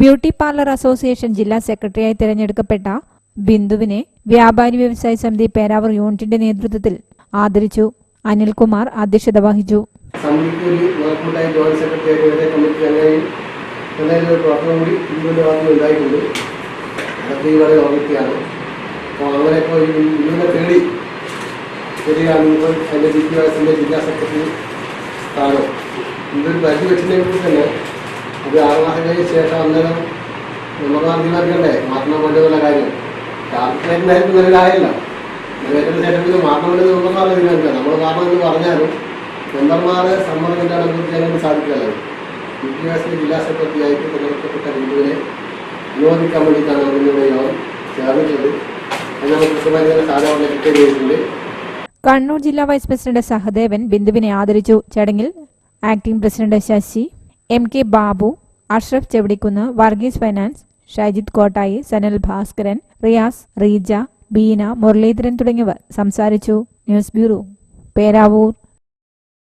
Beauty parlour association ജില്ലാ സെക്രട്ടറിയായി തിരഞ്ഞെടുക്കപ്പെട്ട ബിന്ദുവിനെ വ്യാപാരി വ്യവസായ സമിതി പേരാവർ യൂണിറ്റിന്റെ നേതൃത്വത്തിൽ ആദരിച്ചു. അനിൽകുമാർ അധ്യക്ഷത വഹിച്ചു. അങ്ങനെ ഇപ്പോൾ ഇങ്ങനെ തേടി ശരിയാണ് ഇപ്പോൾ അതിന്റെ ജി പി എസിന്റെ ജില്ലാ സെക്രട്ടറി സ്ഥാനം. ഇതൊരു പരിധി വെച്ചിട്ടുണ്ടെങ്കിൽ തന്നെ അത് ആറ് മാസം കഴിഞ്ഞ ശേഷം അന്നേരം നമ്മൾ തീരുമാനിക്കണ്ടേ മാറ്റണം വേണ്ടതുള്ള കാര്യം. നല്ല കാര്യമില്ല നിലവിലെ ശേഷം മാറ്റം വേണ്ടത് മെമ്പർമാരെ തീരുമാനിക്കുക നമ്മൾ കാരണം എന്ന് പറഞ്ഞാലും മെമ്പർമാരെ അനുഭവത്തിൽ ചെയ്യാൻ സാധിക്കില്ല വിദ്യാഭ്യാസ ജില്ലാ സെക്രട്ടറിയായിട്ട് തിരഞ്ഞെടുക്കപ്പെട്ട ബിന്ദുവിനെ അനുവദിക്കാൻ വേണ്ടിയിട്ടാണ് നമ്മുടെ യോഗം ചേർന്നിട്ടുള്ളത് എന്നാൽ കൃത്യമായി തന്നെ സാധാരണ ഡിക്റ്റേറ്റ് ചെയ്തിട്ടുണ്ട് കണ്ണൂർ ജില്ലാ വൈസ് പ്രസിഡന്റ് സഹദേവൻ ബിന്ദുവിനെ ആദരിച്ചു. ചടങ്ങിൽ acting president Sasi M K Babu Ashraf Chevidikkunnu Varghese finance Shaijith Kottayi Sanal Bhaskaran Riyas Reeja Beena Muraleedharan തുടങ്ങിയവർ സംസാരിച്ചു. News bureau Peravoor.